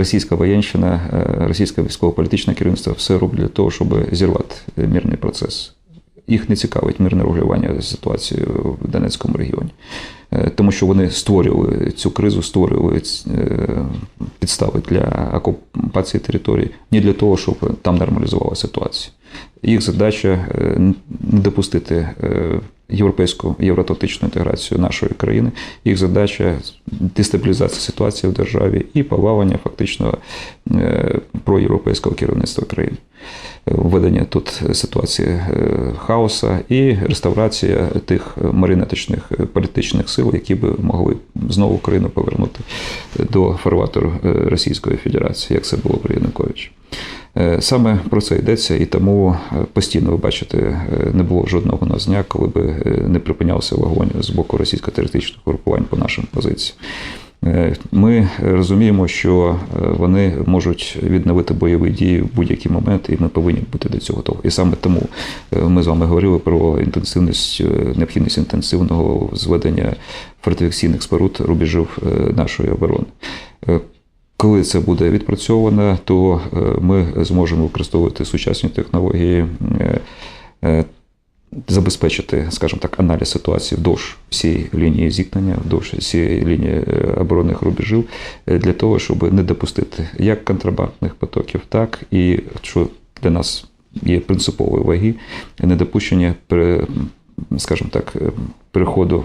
російська воєнщина, е, російське військово-політичне керівництво все роблять для того, щоб зірвати мирний процес. Їх не цікавить мирне регулювання ситуації в Донецькому регіоні, Е, тому що вони створювали цю кризу, створювали е, підстави для окупації території не для того, щоб там нормалізувала ситуацію. Їх задача е, не допустити е, європейську євроатлантичну інтеграцію нашої країни. Їх задача дестабілізація ситуації в державі і повалення фактично е, проєвропейського керівництва країни. Введення тут ситуації хаоса і реставрація тих марінетичних е, політичних сил, які би могли знову Україну повернути до фарватеру е, Російської Федерації, як це було при Януковичі. Е, Саме про це йдеться, і тому е, постійно ви бачите, е, не було жодного нас дня, коли би не припинявся вогонь з боку російсько-терористичних групувань по нашим позиціям. Ми розуміємо, що вони можуть відновити бойові дії в будь-який момент, і ми повинні бути до цього готові. І саме тому ми з вами говорили про інтенсивність, необхідність інтенсивного зведення фортифікаційних споруд рубежів нашої оборони. Коли це буде відпрацьовано, то е, ми зможемо використовувати сучасні технології, е, е, забезпечити, скажімо так, аналіз ситуації вдовж всієї лінії зіткнення, вдовж всієї лінії оборонних рубежів, для того, щоб не допустити як контрабандних потоків, так і що для нас є принципової ваги, недопущення скажімо так, переходу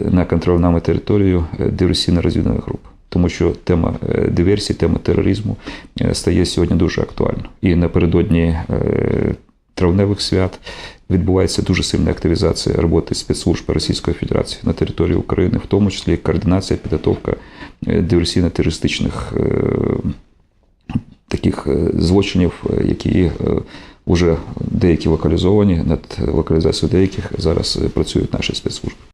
на контроль нами територію диверсійно-розвідувальних груп. Тому що тема е, диверсії, тема тероризму е, стає сьогодні дуже актуальною. І напередодні е, травневих свят відбувається дуже сильна активізація роботи спецслужб Російської Федерації на території України, в тому числі координація, підготовка диверсійно-терористичних таких злочинів, які вже деякі локалізовані, над локалізацією деяких зараз працюють наші спецслужби.